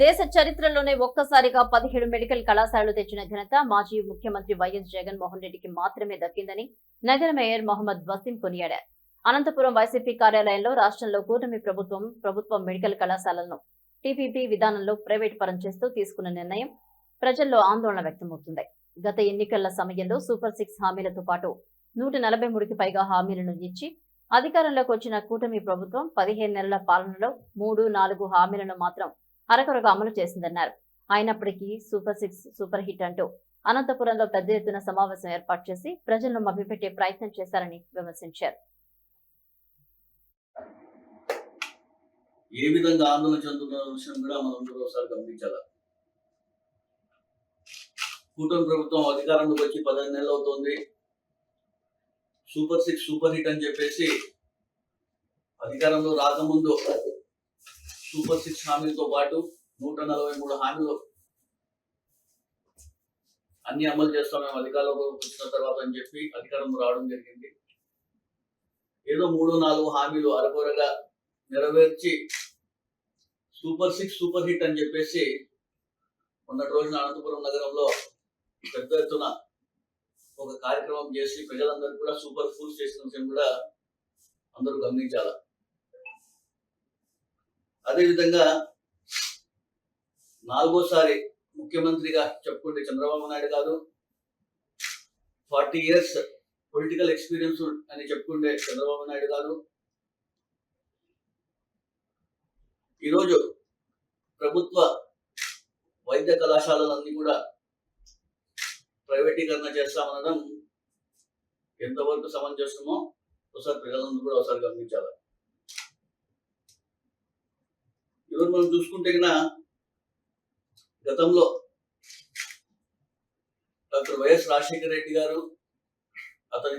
దేశ చరిత్రలోనే ఒక్కసారిగా పదిహేడు మెడికల్ కళాశాలలు తెచ్చిన ఘనత మాజీ ముఖ్యమంత్రి వైఎస్ జగన్మోహన్ రెడ్డికి మాత్రమే దక్కిందని నగర మేయర్ మొహమ్మద్ వసీం కొనియాడారు. అనంతపురం వైసీపీ కార్యాలయంలో రాష్ట్రంలో కూటమి ప్రభుత్వం ప్రభుత్వ మెడికల్ కళాశాలలను టీపీపీ విధానంలో ప్రైవేటు పరం చేస్తూ తీసుకున్న నిర్ణయం ప్రజల్లో ఆందోళన వ్యక్తమవుతుంది. గత ఎన్నికల సమయంలో సూపర్ సిక్స్ హామీలతో పాటు నూట నలభై మూడుకి పైగా హామీలను ఇచ్చి అధికారంలోకి వచ్చిన కూటమి ప్రభుత్వం పదిహేను నెలల పాలనలో మూడు నాలుగు హామీలను మాత్రం అరకొరగా అమలు చేసిందన్నారు. అయినప్పటికీ సూపర్ సిక్స్ సూపర్ హిట్ అంటూ అనంతపురంలో పెద్ద ఎత్తున సమావేశం ఏర్పాటు చేసి ప్రజలను మభ్యపెట్టే ప్రయత్నం చేశారని విమర్శించారు. ఏ విధంగా ఆందోళన చెందుతున్న విషయం కూడా మనం ఒకసారి గమనించాలి? కూటమి ప్రభుత్వం అధికారంలోకి వచ్చి పదిహేను నెలలు అవుతోంది. సూపర్ సిక్స్ సూపర్ హిట్ అని చెప్పేసి అధికారంలో రాకముందు సూపర్ సిక్స్ హామీలతో పాటు నూట నలభై మూడు హామీలు అన్ని అమలు చేస్తాం. మేము అధికారంలోకి వచ్చిన తర్వాత అని చెప్పి అధికారంలో రావడం జరిగింది. ఏదో మూడు నాలుగు హామీలు అరకొరగా నెరవేర్చి సూపర్ సిక్స్ సూపర్ హిట్ అని చెప్పేసి మొన్నటి రోజున అనంతపురం నగరంలో పెద్ద ఎత్తున ఒక కార్యక్రమం చేసి ప్రజలందరూ కూడా సూపర్ ఫుల్స్ చేసిన విషయం కూడా అందరూ గమనించాలి? అదేవిధంగా నాలుగోసారి ముఖ్యమంత్రిగా చెప్పుకుంటే చంద్రబాబు నాయుడు గారు ఫార్టీ ఇయర్స్ పొలిటికల్ ఎక్స్పీరియన్స్ అని చెప్పుకుంటే చంద్రబాబు నాయుడు గారు. ఈరోజు ప్రభుత్వ వైద్య కళాశాలలన్నీ కూడా ప్రైవేటీకరణ చేస్తామనడం ఎంతవరకు సమంజసమో ఒకసారి ప్రజలందరూ కూడా ఒకసారి గమనించాలి ఈరోజు మనం చూసుకుంటే కన్నా గతంలో డాక్టర్ వైఎస్ రాజశేఖర రెడ్డి గారు అతని